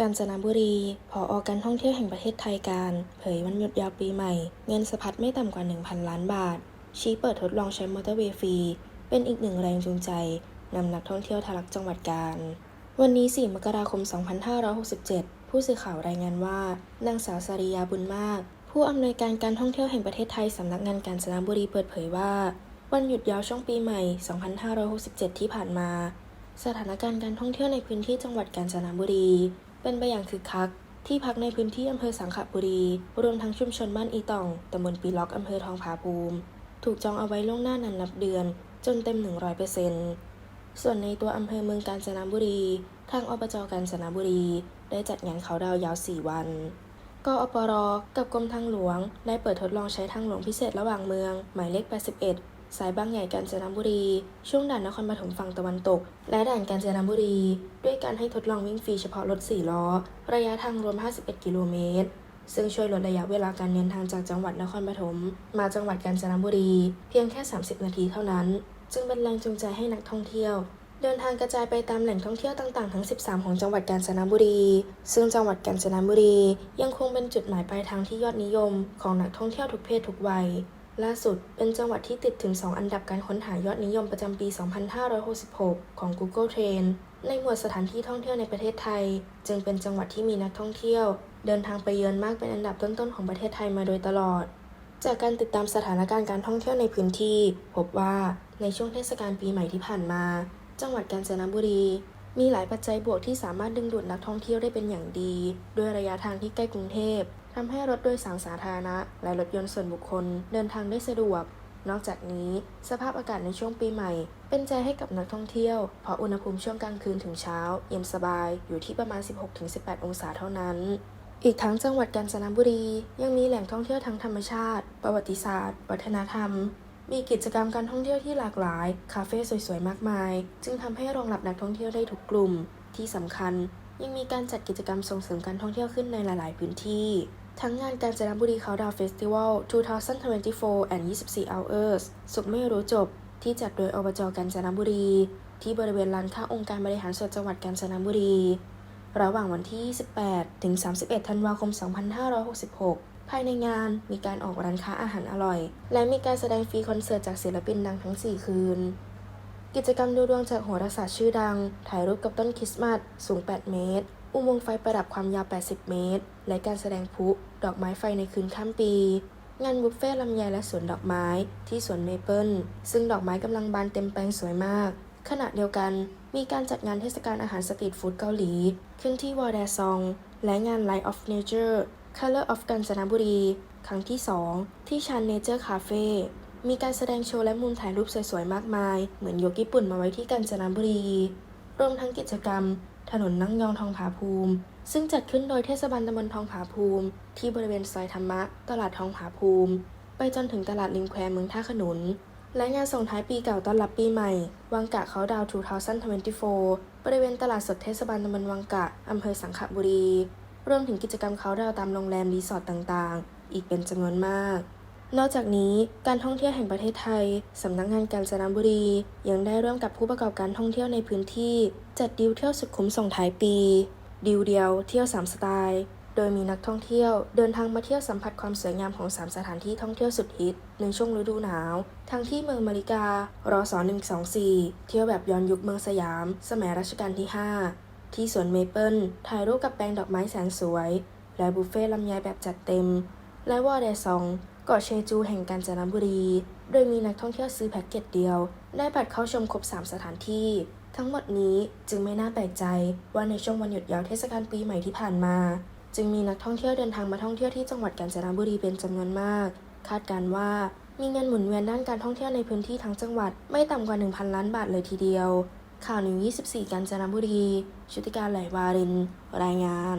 กาญจนบุรี ผออการท่องเที่ยวแห่งประเทศไทยการ เผยวันหยุดยาวปีใหม่ เงินสะพัดไม่ต่ำกว่า 1,000 ล้านบาท ชี้เปิดทดลองใช้มอเตอร์เวย์ฟรี เป็นอีกหนึ่งแรงจูงใจนำนักท่องเที่ยวทะลักจังหวัดกาญวันนี้ 4 มกราคม 2567 ผู้สื่อข่าวรายงานว่า นางสาวสาริยาบุญมาก ผู้อำนวยการการท่องเที่ยวแห่งประเทศไทยสำนักงานกาญจนบุรีเปิดเผยว่า วันหยุดยาวช่วงปีใหม่ 2567 ที่ผ่านมา สถานการณ์การท่องเที่ยวในพื้นที่จังหวัดกาญจนบุรี เป็นไปอย่างคึกคัก ที่พักในพื้นที่อำเภอสังขบุรี รวมทั้งชุมชนบ้านอีตองตำบลปีล็อกอำเภอทองผาภูมิ ถูกจองเอาไว้ล่วงหน้านานนับเดือน จนเต็ม 100%ส่วนในตัวอำเภอเมืองกาญจนบุรี ทางอบจกาญจนบุรี ได้จัดงานเขาดาวยาว 4 วันกอปรกับกรมทางหลวง ได้เปิดทดลองใช้ทางหลวงพิเศษระหว่างเมือง หมายเลข 81 สายบางใหญ่กาญจนบุรี ช่วงด่านนครปฐมฝั่งตะวันตก และด่านกาญจนบุรี ด้วยการให้ทดลองวิ่งฟรีเฉพาะรถ 4 ล้อ ระยะทางรวม 51 กิโลเมตร ซึ่งช่วยลดระยะเวลาการเดินทางจากจังหวัดนครปฐมมาจังหวัดกาญจนบุรี เพียงแค่ 30 นาทีเท่านั้น จึงเป็นแรงจูงใจให้นักท่องเที่ยว เดินทางกระจายไปตามแหล่งท่องเที่ยวต่างๆ ทั้ง 13 ของจังหวัดกาญจนบุรี ซึ่งจังหวัดกาญจนบุรี ยังคงเป็นจุดหมายปลายทางที่ยอดนิยม ของนักท่องเที่ยวทุกเพศทุกวัย ล่าสุดเป็นจังหวัดที่ติดถึง 2 อันดับการค้นหายอดนิยมประจำปี 2566 ของ Google Trend ในหมวดสถานที่ท่องเที่ยวในประเทศไทย จึงเป็นจังหวัดที่มีนักท่องเที่ยว เดินทางไปเยือนมากเป็นอันดับต้นๆของประเทศไทยมาโดยตลอด จากการติดตามสถานการณ์การท่องเที่ยวในพื้นที่ พบว่าในช่วงเทศกาลปีใหม่ที่ผ่านมา จังหวัดกาญจนบุรี มีหลายปัจจัยบวกที่สามารถดึงดูดนักท่องเที่ยวได้เป็นอย่างดี ด้วยระยะทางที่ใกล้กรุงเทพ ทำให้รถโดยสารสาธารณะ และรถยนต์ส่วนบุคคลเดินทางได้สะดวก นอกจากนี้ สภาพอากาศในช่วงปีใหม่ เป็นใจให้กับนักท่องเที่ยว เพราะอุณหภูมิช่วงกลางคืนถึงเช้า เย็นสบายอยู่ที่ประมาณ 16-18 องศาเท่านั้น อีกทั้งจังหวัดกาญจนบุรี ยังมีแหล่งท่องเที่ยวทั้งธรรมชาติ ประวัติศาสตร์ วัฒนธรรม มีกิจกรรมการท่องเที่ยวที่หลากหลาย คาเฟ่สวยๆ มากมาย จึงทำให้รองรับนักท่องเที่ยวได้ทุกกลุ่ม ที่สำคัญยังมีการจัดกิจกรรมส่งเสริมการท่องเที่ยวขึ้นในหลาย ๆ พื้นที่ ทั้งงานกาญจนบุรีเขาดาวเฟสติวัล 2024 and 24 hours สุขไม่รู้จบ ที่จัดโดยอบจกาญจนบุรี ที่บริเวณลานข้างองค์การบริหารส่วนจังหวัดกาญจนบุรี ระหว่างวันที่28ถึง 31 ธันวาคม 2566 ภายในงานมีการออกร้านค้าอาหารอร่อย และมีการแสดงฟรีคอนเสิร์ตจากศิลปินดังทั้ง 4 คืน กิจกรรมดูดวงจากโหราศาสตร์ชื่อดัง ถ่ายรูปกับต้นคริสต์มาส สูง 8 เมตร อุโมงค์ไฟประดับความยาว 80 เมตร และการแสดงพลุ ดอกไม้ไฟในคืนข้ามปี งานบุฟเฟ่ต์ลำไยและสวนดอกไม้ที่สวนเมเปิลซึ่งดอกไม้กำลังบานเต็มแปลงสวยมาก ขณะเดียวกันมีการจัดงานเทศกาลอาหารสตรีทฟู้ดเกาหลี ขึ้นที่วอร์แดซอง และงาน Light of Nature Color of กาญจนบุรี ครั้งที่ 2 ที่ชานเนเจอร์คาเฟ่มีการแสดงโชว์และมุมถ่ายรูปสวยๆ มากมาย เหมือนยกญี่ปุ่นมาไว้ที่กาญจนบุรี รวมทั้งกิจกรรม ถนนนั่งยองทองผาภูมิ ซึ่งจัดขึ้นโดยเทศบาลตำบลทองผาภูมิ ที่บริเวณซอยธรรมะ ตลาดทองผาภูมิ ไปจนถึงตลาดริมแควเมืองท่าขนุน และงานส่งท้ายปีเก่าต้อนรับปีใหม่ วังกะเขาดาว2024 บริเวณตลาดสดเทศบาลตำบลวังกะอำเภอสังขบุรี รวมถึงกิจกรรมเขาดาวตามโรงแรมรีสอร์ทต่างๆ อีกเป็นจำนวนมาก นอกจากนี้การท่องเที่ยวแห่งประเทศไทย สำนักงานกาญจนบุรี ยังได้ร่วมกับผู้ประกอบการท่องเที่ยวในพื้นที่ จัดดิวเที่ยวสุดคุ้มส่งท้ายปี ดิวเดียวเที่ยว 3 สไตล์ โดยมีนักท่องเที่ยวเดินทางมาเที่ยวสัมผัสความสวยงามของ 3 สถานที่ท่องเที่ยวสุดฮิต ในช่วงฤดูหนาว ทั้งที่เมืองมาริการอส124 เที่ยวแบบย้อนยุคเมืองสยาม สมัยรัชกาลที่ 5 ที่สวนเมเปิลถ่ายรูปกับแปลงดอกไม้แสนสวย และบุฟเฟ่ต์ลำไยแบบจัดเต็ม และวอร์แดซอง เกาะเชจูแห่งกาญจนบุรี โดยมีนักท่องเที่ยวซื้อแพ็กเกจเดียว ได้บัตรเข้าชมครบ 3 สถานที่ ทั้งหมดนี้จึงไม่น่าแปลกใจว่าในช่วงวันหยุดยาวเทศกาลปีใหม่ที่ผ่านมา จึงมีนักท่องเที่ยวเดินทางมาท่องเที่ยวที่จังหวัดกาญจนบุรีเป็นจำนวนมาก คาดการณ์ว่ามีเงินหมุนเวียนด้านการท่องเที่ยวในพื้นที่ทั้งจังหวัดไม่ต่ำกว่า 1,000 ล้านบาทเลยทีเดียว ข่าวหนึ่ง24กาญจนบุรี ชุติการไหลวาริน รายงาน